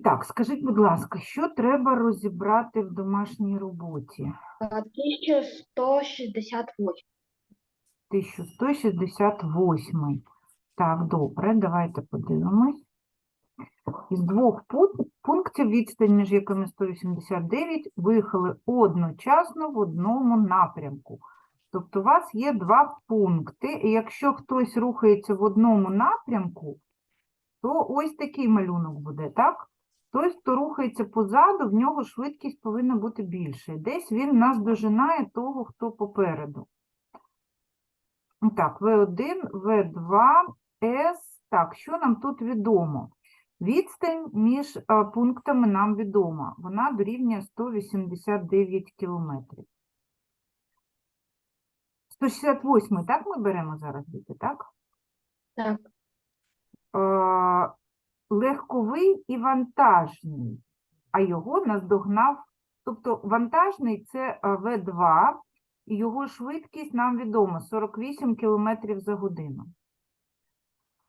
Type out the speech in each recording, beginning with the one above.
І так, скажіть, будь ласка, що треба розібрати в домашній роботі? 1168. 1168. Так, добре, давайте подивимось. Із двох пунктів відстань, між якими 189, виїхали одночасно в одному напрямку. Тобто у вас є два пункти, і якщо хтось рухається в одному напрямку, то ось такий малюнок буде, так? Той, хто рухається позаду, в нього швидкість повинна бути більше. Десь він нас дожинає того, хто попереду. Так, В1, В2, С. Так, що нам тут відомо? Відстань між а, пунктами нам відома. Вона дорівнює 189 кілометрів. 168, так ми беремо зараз, діти, так? Так. Легковий і вантажний, а його наздогнав. Тобто вантажний це е, В2, і його швидкість нам відома 48 км за годину.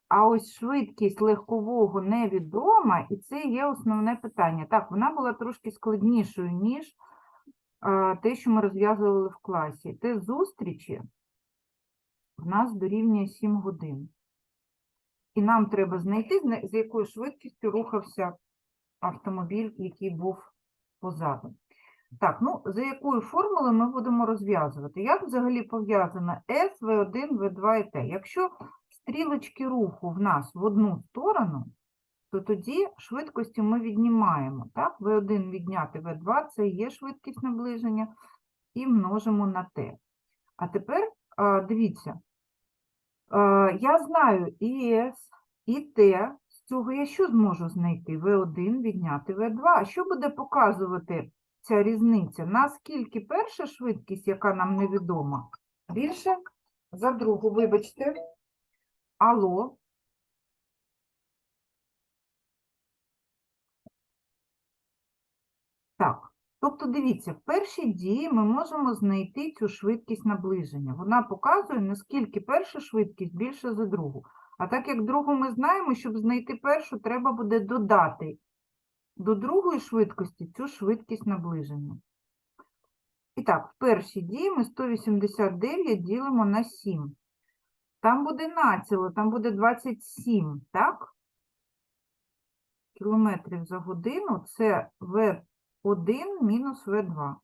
А ось швидкість легкового невідома, і це є основне питання. Так, вона була трошки складнішою, ніж е, те, що ми розв'язували в класі. Те зустрічі в нас дорівнює 7 годин. І нам треба знайти, з якою швидкістю рухався автомобіль, який був позаду. Так, ну за якою формулою ми будемо розв'язувати? Як взагалі пов'язано S, V1, V2 і T? Якщо стрілочки руху в нас в одну сторону, то тоді швидкості ми віднімаємо. Так? V1 відняти V2 це є швидкість наближення, і множимо на T. А тепер дивіться, Я знаю і С, і Т. З цього я що зможу знайти? В1 відняти В2. А що буде показувати ця різниця? Наскільки перша швидкість, яка нам невідома, більше за другу? Вибачте. Алло. Так. Тобто, дивіться, в першій дії ми можемо знайти цю швидкість наближення. Вона показує, наскільки перша швидкість більша за другу. А так як другу ми знаємо, щоб знайти першу, треба буде додати до другої швидкості цю швидкість наближення. І так, в першій дії ми 189 ділимо на 7. Там буде націло, там буде 27, так? Кілометрів за годину це В 1 мінус В2.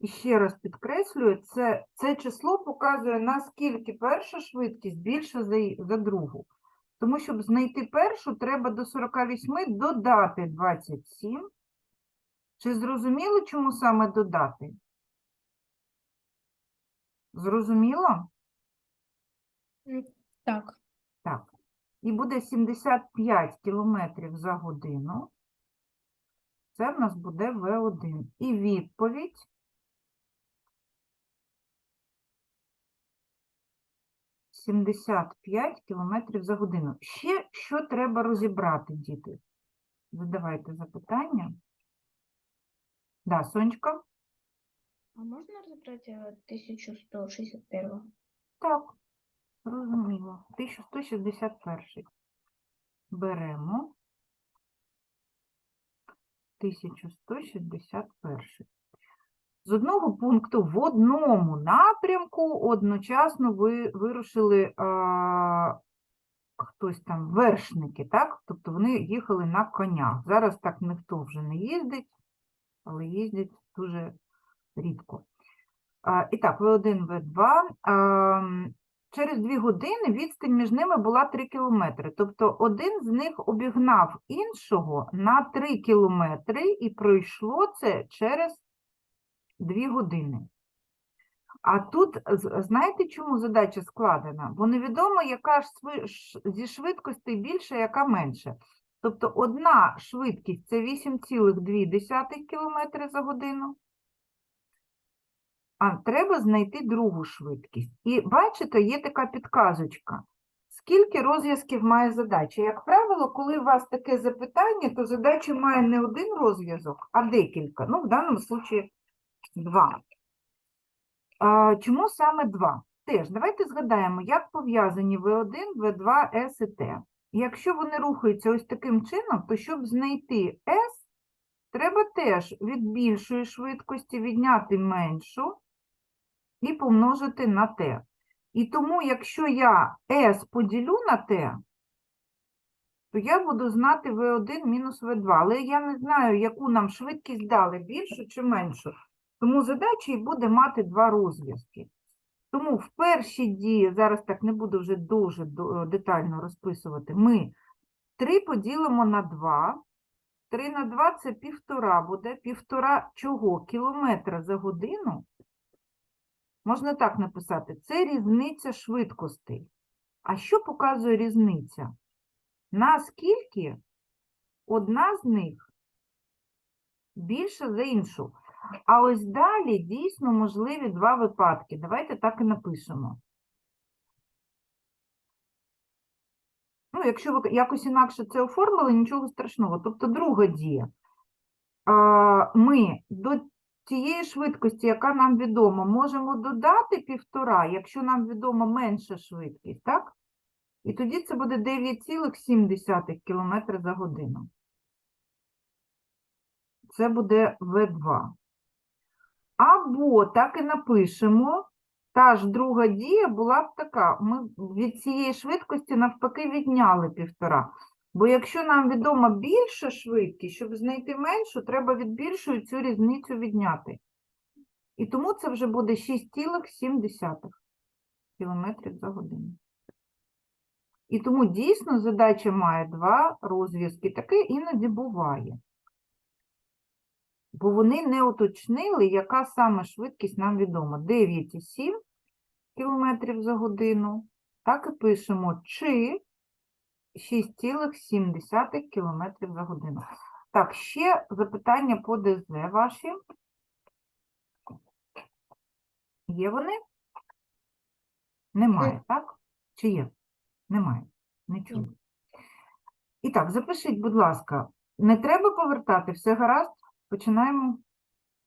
І ще раз підкреслюю, це, це число показує, наскільки перша швидкість більша за, за другу. Тому, щоб знайти першу, треба до 48 додати 27. Чи зрозуміло, чому саме додати? Зрозуміло? Так. Так. І буде 75 кілометрів за годину. Це в нас буде В1. І відповідь 75 кілометрів за годину. Ще що треба розібрати, діти? Задавайте запитання. Да, Сонечка? А можна розібрати 1161? Так, зрозуміло. 1161. Беремо. 1161. З одного пункту в одному напрямку одночасно ви вирушили а, хтось там вершники, так? Тобто вони їхали на конях. Зараз так ніхто вже не їздить, але їздять дуже рідко. А, і так, В1, В2. А, через дві години відстань між ними була 3 кілометри. Тобто один з них обігнав іншого на 3 кілометри і пройшло це через 2 години. А тут, знаєте, чому задача складена? Бо невідомо, яка ж зі швидкостей більша, яка менша. Тобто одна швидкість це 8,2 км за годину, а треба знайти другу швидкість. І бачите, є така підказочка. Скільки розв'язків має задача? Як правило, коли у вас таке запитання, то задача має не один розв'язок, а декілька. Ну, в даному випадку два. А, чому саме два? Теж давайте згадаємо, як пов'язані V1, V2, S і T. Якщо вони рухаються ось таким чином, то щоб знайти S, треба теж від більшої швидкості відняти меншу і помножити на t. І тому, якщо я S поділю на t, то я буду знати V1 мінус V2. Але я не знаю, яку нам швидкість дали, більшу чи меншу. Тому задача і буде мати два розв'язки. Тому в першій дії, зараз так не буду вже дуже детально розписувати, ми 3 поділимо на 2. 3 на 2 це півтора буде. Півтора чого? Кілометра за годину. Можна так написати. Це різниця швидкостей. А що показує різниця? Наскільки одна з них більша за іншу. А ось далі дійсно можливі два випадки. Давайте так і напишемо. Ну, якщо ви якось інакше це оформили, нічого страшного. Тобто друга дія. Ми до тієї швидкості, яка нам відома, можемо додати півтора, якщо нам відома менша швидкість, так? І тоді це буде 9,7 км за годину. Це буде В2. Або так і напишемо, та ж друга дія була б така. Ми від цієї швидкості навпаки відняли півтора. Бо якщо нам відома більша швидкість, щоб знайти меншу, треба від більшої цю різницю відняти. І тому це вже буде 6,7 км за годину. І тому дійсно задача має два розв'язки. Таке іноді буває. Бо вони не уточнили, яка саме швидкість нам відома. 9,7 км за годину. Так і пишемо, чи 6,7 км за годину. Так, ще запитання по ДЗ ваші. Є вони? Немає, так? Чи є? Немає. Не чую. І так, запишіть, будь ласка, не треба повертати, все гаразд? Починаємо.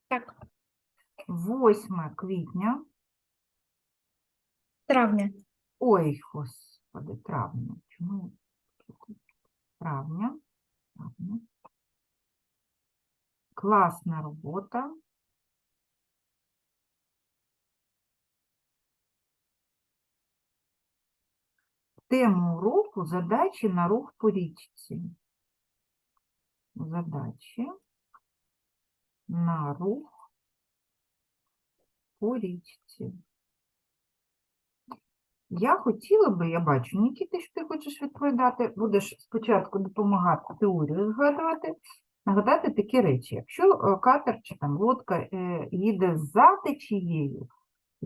Так. 8 квітня. Травня. Ой, господи, травня. Чому? Травня. Травня. Класна робота. Тема уроку задачі на рух по річці. Задачі на рух по річці. Я хотіла би, я бачу, Нікіта, що ти хочеш відповідати, будеш спочатку допомагати теорію згадувати, нагадати такі речі. Якщо е, катер чи там лодка е, їде за течією,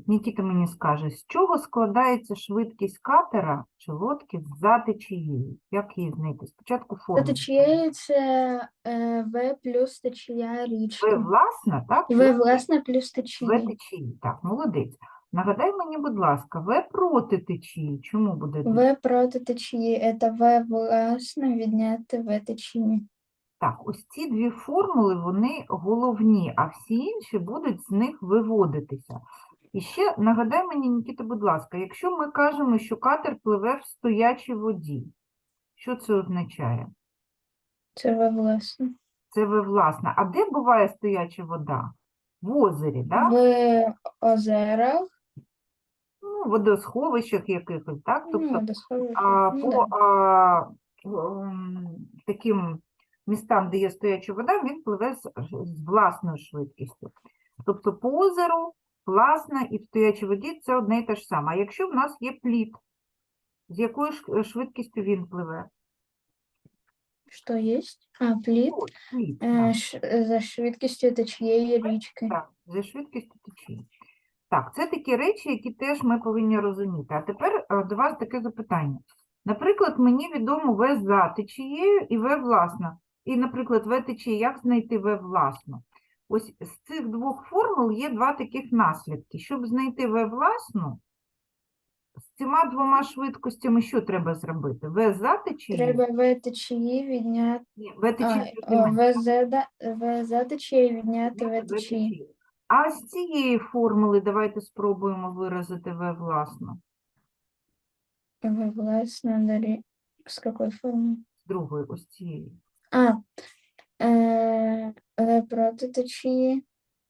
Нікіта мені скаже, з чого складається швидкість катера чи лодки за течією? Як її знайти? Спочатку форму. Течією це е, В плюс течія річки. власна, так? В Плюс власне плюс В течія. течії. Так, молодець. Нагадай мені, будь ласка, В проти течії. Чому буде? В проти течії це В власне відняти В течії. Так, ось ці дві формули, вони головні, а всі інші будуть з них виводитися. І ще нагадай мені, Нікіта, будь ласка, якщо ми кажемо, що катер пливе в стоячій воді, що це означає? Це В власне. Це ви власне. А де буває стояча вода? В озері, так? В озерах, Ну, водосховищах якихось, так? Тобто ну, а, ну, по а, таким містам, де є стояча вода, він пливе з, з власною швидкістю. Тобто по озеру, власна і в стоячій воді це одне і те ж саме. А якщо в нас є плід, з якою е, швидкістю він пливе? Що є? А, плід Ось, плід, е, ш- за швидкістю течієї річки. Так, за швидкістю течії. Так, це такі речі, які теж ми повинні розуміти. А тепер е, до вас таке запитання. Наприклад, мені відомо В за течією і В власна. І, наприклад, В течії, як знайти В власну? Ось з цих двох формул є два таких наслідки. Щоб знайти В власну, з цими двома швидкостями що треба зробити? В за течією? Треба В течії відняти Ні, В течії В за, В Відняти В течії. А з цієї формули давайте спробуємо виразити В власну. В власне дорі- С какой формы? з другої, ось цієї. А, е, В проти течії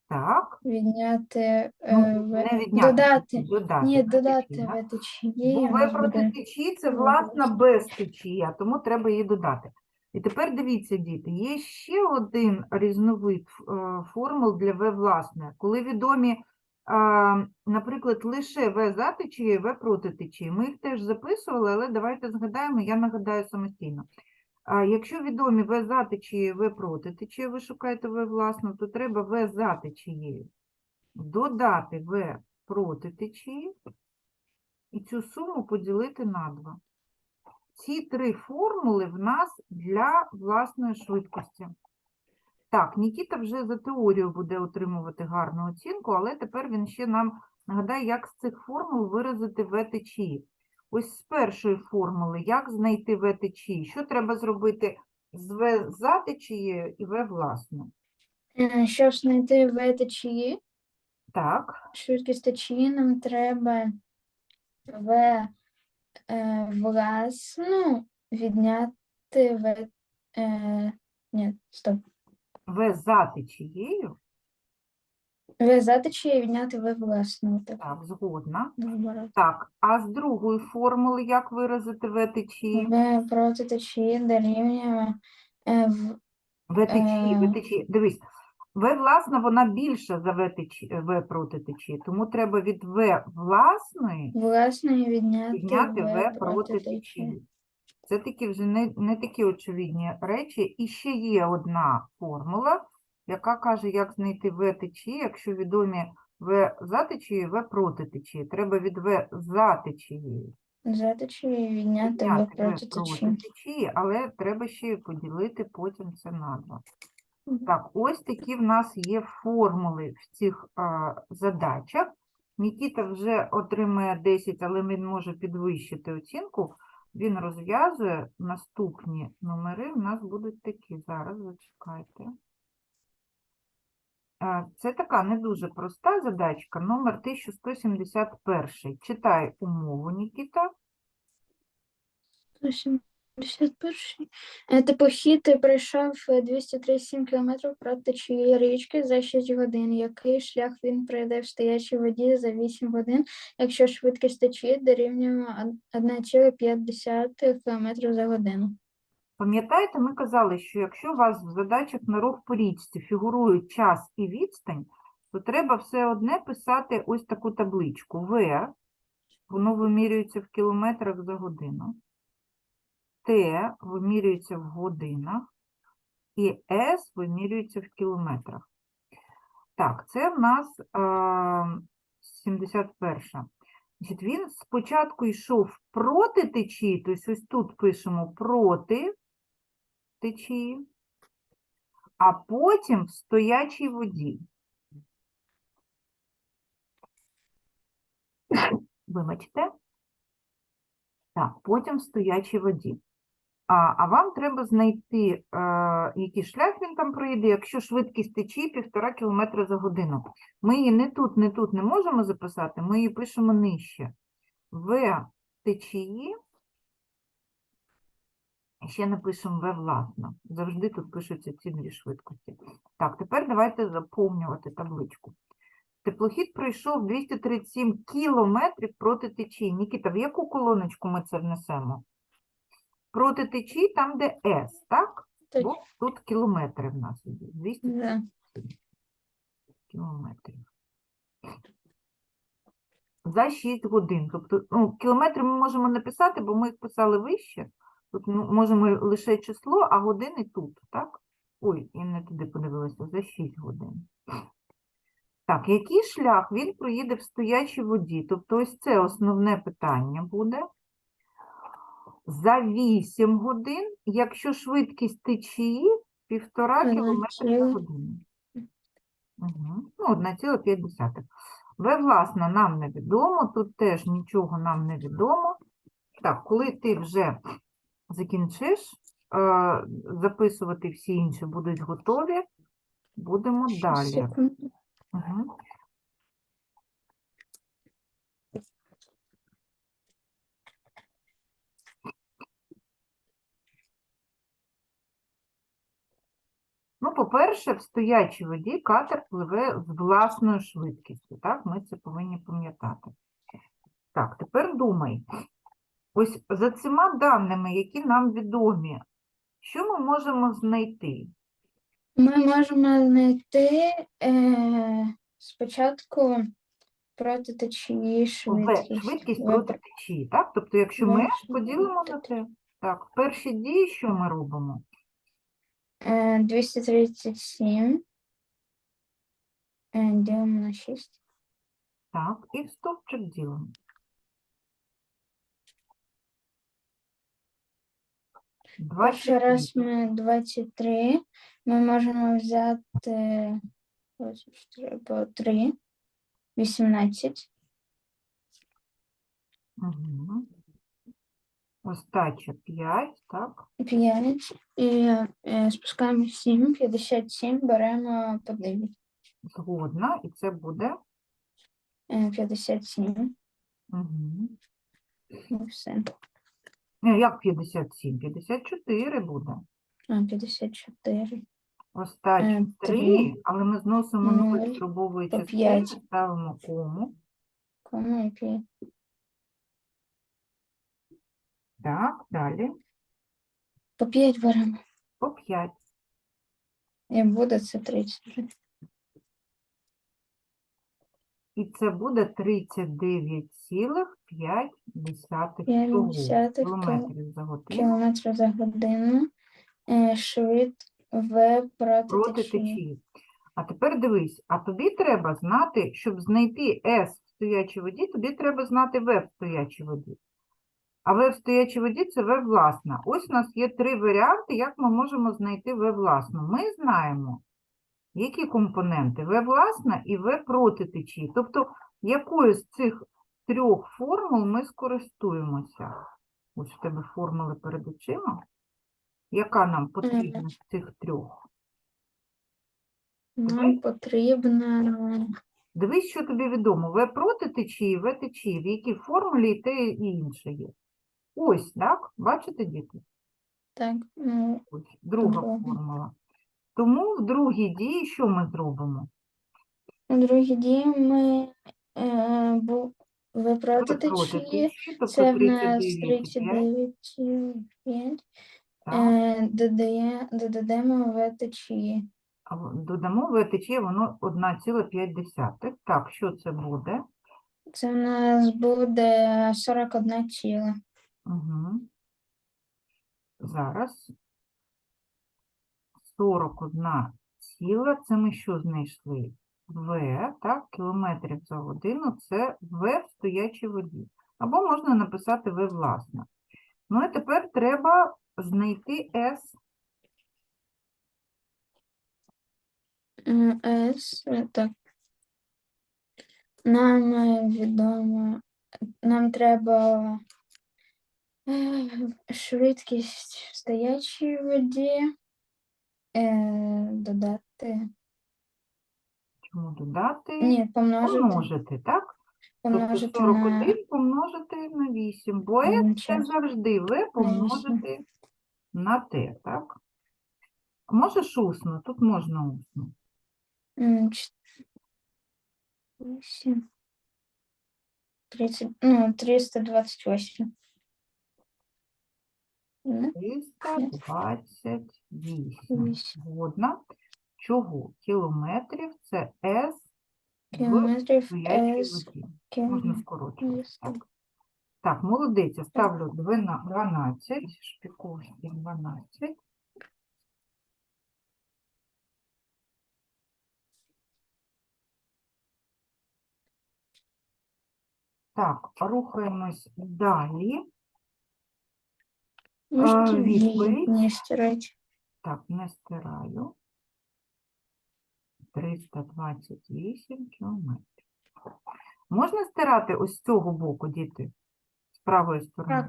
Так, відняти, ну, е, В, не відняти, додати. додати. Ні, додати течії, да? В течії. Бо В проти буде течії це, власна, власна. без течія, тому треба її додати. І тепер дивіться, діти, є ще один різновид е, формул для В власної. Коли відомі, е, наприклад, лише В за течією, В проти течії. Ми їх теж записували, але давайте згадаємо, я нагадаю самостійно. Якщо відомі В за течією, В проти течією, ви шукаєте В власну, то треба В за течією додати В проти течії і цю суму поділити на 2. Ці три формули в нас для власної швидкості. Так, Нікіта вже за теорію буде отримувати гарну оцінку, але тепер він ще нам нагадає, як з цих формул виразити В течії. Ось з першої формули, як знайти В течії? Що треба зробити з В за течією і В власною? Е, Щоб знайти В течії, Так, швидкість течії, нам треба В е, власну відняти В. Е, ні, стоп. В за течією, В відняти В власну. Так, так, згодна. наоборот. Так, а з другої формули як виразити В течії? В проти течії дорівнює е, в В течії, В Е. течії. Дивись, В власна, вона більша за В, течі, В проти течії, тому треба від В власної власної відняти підняти В проти течії. Це такі вже не, не такі очевидні речі. І ще є одна формула, яка каже, як знайти В течії, якщо відомі В за течією, В проти течії. Треба від В за течією. За течією відняти В проти течії. але треба ще й поділити потім це на 2. Так, ось такі в нас є формули в цих а, задачах. Нікіта вже отримує 10, але він може підвищити оцінку. Він розв'язує наступні номери. У нас будуть такі. Зараз зачекайте. Це така не дуже проста задачка, номер 1171. Читай умову, Нікіта. 171. Е, Типохід пройшов е, 237 км проти течії річки за 6 годин. Який шлях він пройде в стоячій воді за 8 годин, якщо швидкість течії дорівнює 1,5 км за годину? Пам'ятаєте, ми казали, що якщо у вас в задачах на рух по річці фігурують час і відстань, то треба все одне писати ось таку табличку. В, воно вимірюється в кілометрах за годину. Т вимірюється в годинах. І С вимірюється в кілометрах. Так, це в нас е, 71. Значить, він спочатку йшов проти течії, тобто ось тут пишемо проти течії, а потім в стоячій воді. Вибачте. Так, потім в стоячій воді. А, а вам треба знайти, е, який шлях він там пройде, якщо швидкість течії 1,5 км за годину. Ми її не тут, не тут не можемо записати, ми її пишемо нижче. В течії, ще напишемо В власно. Завжди тут пишуться ці дві швидкості. Так, тепер давайте заповнювати табличку. Теплохід пройшов 237 кілометрів проти течії. Нікіта, в яку колоночку ми це внесемо? Проти течії, там, де С, так? Так. Бо тут кілометри в нас є. 200 Да. кілометрів. За 6 годин. Тобто, ну, кілометри ми можемо написати, бо ми їх писали вище. Тут ми можемо лише число, а години тут, так? Ой, я не туди подивилася, за 6 годин. Так, який шлях він проїде в стоячій воді? Тобто ось це основне питання буде. За 8 годин, якщо швидкість течії півтора кілометра на годину. Угу. Ну, 1,5. В, власне, нам невідомо, тут теж нічого нам не відомо. Так, коли ти вже закінчиш, е, записувати всі інші будуть готові, будемо далі. Угу. Ну, по-перше, в стоячій воді катер пливе з власною швидкістю. Так, ми це повинні пам'ятати. Так, тепер думай. Ось за цими даними, які нам відомі, що ми можемо знайти? Ми можемо знайти е, спочатку проти течії швидкість. швидкість проти течії, так? Тобто, якщо ми поділимо на те, так, перші дії, що ми робимо? Е, 237 е, ділимо на 6. Так, і в стовпчик ділимо. Перший раз 23. ми 23, ми можемо взяти 24 по 3, 18, Мгм. Остача 5, так? 5 і е, спускаємо 7, 57, беремо по 9, Згодна, і це буде. е, 57 Угу. і все. Ні, як 57? 54 буде. А, 54. Остача Е, 3, три, але ми зносимо 0 нуль, дробової по частини, п'ять. ставимо кому. Кому і 5. Так, далі. По 5 беремо. По 5. І буде це 30. І це буде 39,5 П'ять чого? десятих кілометрів за годину Кілометрів за годину. Е, швид В проти, проти течії. А тепер дивись, а тобі треба знати, щоб знайти S в стоячій воді, тобі треба знати V в стоячій воді. А в стоячій воді це V власна. Ось у нас є три варіанти, як ми можемо знайти V власну. Ми знаємо, які компоненти V власна і V проти течії. Тобто, якою з цих трьох формул ми скористуємося. Ось в тебе формули перед очима. Яка нам потрібна з цих трьох? Нам потрібно Дивись, що тобі відомо. В проти течії, В течії, в якій формулі і те, і інше є. Ось, так? Бачите, діти? так, ну, Ось, друга Друга. формула. Тому в другій дії що ми зробимо? у другій дії ми е, бу, В проти течії. тобто Це в нас 39,5, 39,5. так. Е, додає, додаємо В течії. А в- Додамо В течії, воно 1,5. Так, що це буде? Це в нас буде 41 ціла. Угу. Зараз 41 ціла. Це ми що знайшли? В, так, кілометрів за годину це В в стоячій воді. Або можна написати В власне. Ну і тепер треба знайти С. С, так. Нам е, відомо, нам треба е, швидкість в стоячій воді е, додати. Чому додати? Ні, помножити, Помножити, так? Тобто помножити на 41 помножити на 8, бо С це завжди В помножити на Т, так? Можеш усно, тут можна усно. м, ч- вісім, 30, ну, 328. Не? 328. Вісім. Згодна. Чого? Кілометрів це С Кілометрів С. Можна скорочувати. Так, так молодець, я ставлю двина- 12, Шпіковський 12. Так, рухаємось далі. Можете відповідь. не стирати. Так, не стираю. 328 кілометрів. Можна стирати ось з цього боку, діти? З правої сторони?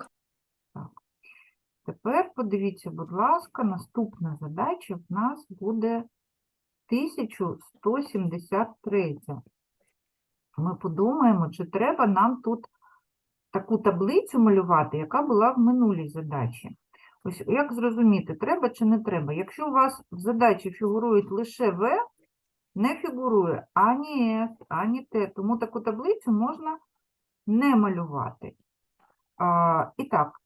Так. Тепер подивіться, будь ласка, наступна задача в нас буде 1173. Ми подумаємо, чи треба нам тут таку таблицю малювати, яка була в минулій задачі. Ось як зрозуміти, треба чи не треба? Якщо у вас в задачі фігурують лише В, не фігурує ані С, ані Т, тому таку таблицю можна не малювати. А, і так,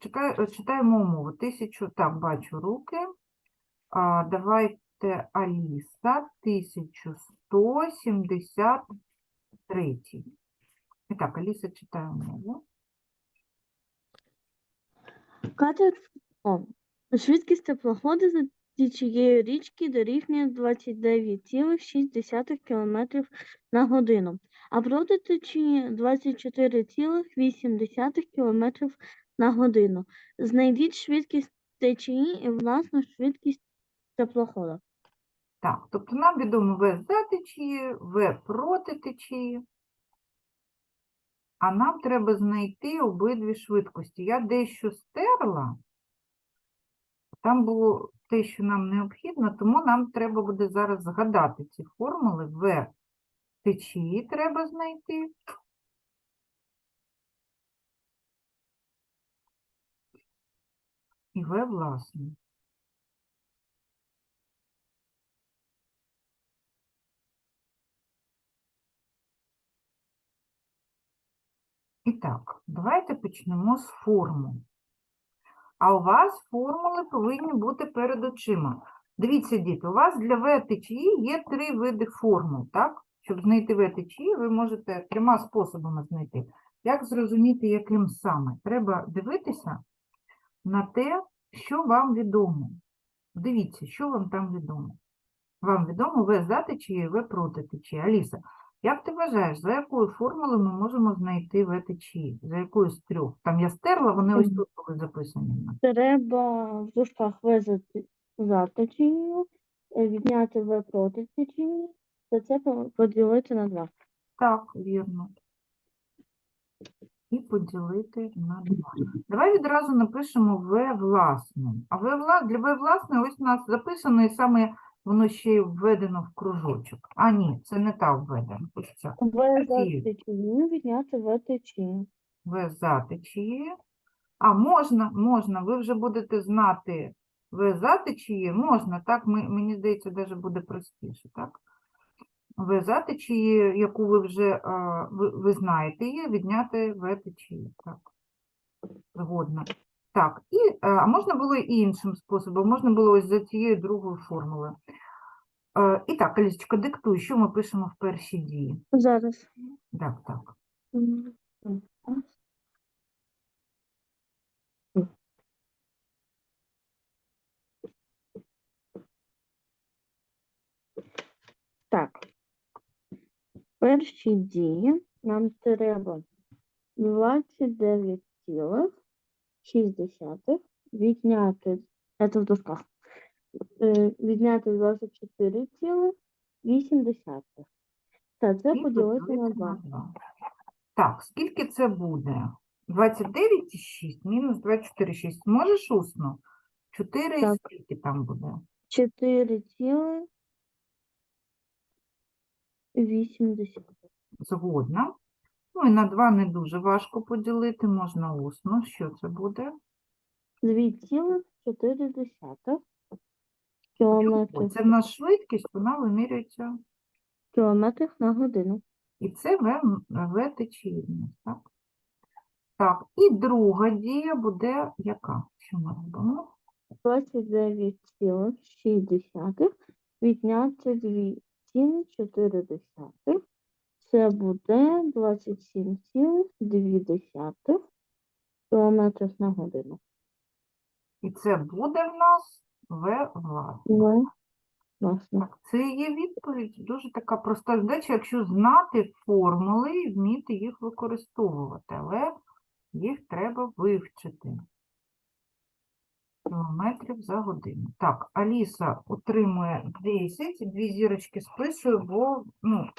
чекаю- е, читаємо умову. Тисячу, так, бачу руки. А, давайте Аліса, 1173. І так, Аліса читає умову. Катер Швидкість теплоходу за течією річки дорівнює 29,6 км на годину, а проти течії 24,8 км на годину. Знайдіть швидкість течії і власну швидкість теплохода. Так, тобто нам відомо В за течією, В проти течії. А нам треба знайти обидві швидкості. Я дещо стерла. Там було те, що нам необхідно, тому нам треба буде зараз згадати ці формули. В течії треба знайти. І В власне. І так, давайте почнемо з формул. А у вас формули повинні бути перед очима. Дивіться, діти, у вас для В течії є три види формул, так? Щоб знайти В течії, ви можете трьома способами знайти. Як зрозуміти, яким саме? Треба дивитися на те, що вам відомо. Дивіться, що вам там відомо. Вам відомо В за течією, В проти течії. Аліса, як ти вважаєш, за якою формулою ми можемо знайти В течії? За якою з трьох? Там я стерла, вони ось тут були записані. Треба в дужках В за, за течією, відняти В проти течії, та це поділити на два. Так, вірно. І поділити на два. Давай відразу напишемо В власне. А В для В власне ось у нас записано і саме воно ще й введено в кружочок. А ні, це не та введена. Ось ця. В за течією відняти В течії. В за течією. А можна, можна, ви вже будете знати В за течією, можна, так, ми, мені здається, навіть буде простіше, так? В за течією, яку ви вже, а, ви, ви знаєте її, відняти В течію, так. Згодна. Так, і, е, а можна було і іншим способом, можна було ось за цією другою формулою. Е, І так, Алісочка, диктуй, що ми пишемо в першій дії. Зараз. Так, так. Так. Перші дії нам треба 29,6 відняти, це в дужках, відняти 24,8. Та це поділити на 2. два. Так, скільки це буде? 29,6 мінус 24,6. Можеш усно? 4 і Так. скільки там буде? 4,8. Згодна. Ну і на 2 не дуже важко поділити, можна усно. Що це буде? 2,4 О, кілометрів, Це в нас швидкість, вона вимірюється. кілометрів на годину. І це В, В течії так? Так, і друга дія буде яка? Що ми робимо? 29,6 відняти 2,4. Це буде 27,2 кілометрів на годину. І це буде в нас В власне. Власне. Так, це є відповідь. Дуже така проста задача, якщо знати формули і вміти їх використовувати, але їх треба вивчити. Кілометрів за годину. Так, Аліса отримує 10, дві зірочки списую, бо ну,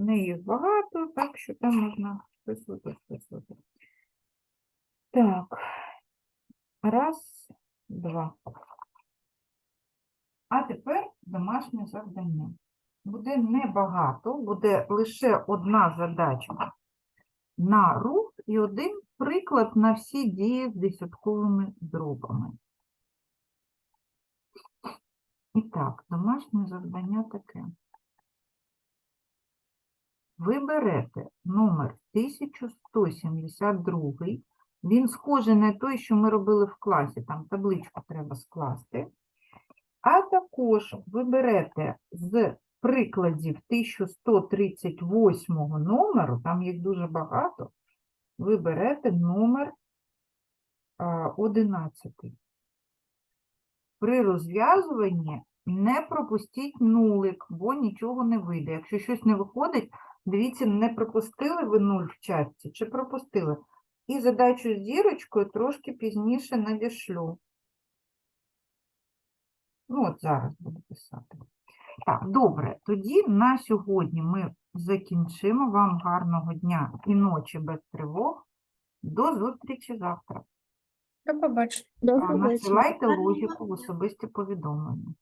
в неї їх багато, так що там можна списувати, списувати. Так, раз, два. А тепер домашнє завдання. Буде небагато, буде лише одна задача на рух і один приклад на всі дії з десятковими дробами. І так, домашнє завдання таке. Ви берете номер 1172. Він схожий на той, що ми робили в класі, там табличку треба скласти. А також ви берете з прикладів 1138 номеру, там їх дуже багато, ви берете номер 11. При розв'язуванні не пропустіть нулик, бо нічого не вийде. Якщо щось не виходить, дивіться, не пропустили ви нуль в частці чи пропустили. І задачу з зірочкою трошки пізніше надішлю. Ну, от зараз буду писати. Так, добре, тоді на сьогодні ми закінчимо. Вам гарного дня і ночі без тривог. До зустрічі завтра. До побачення. Надсилайте логіку в особисті повідомлення.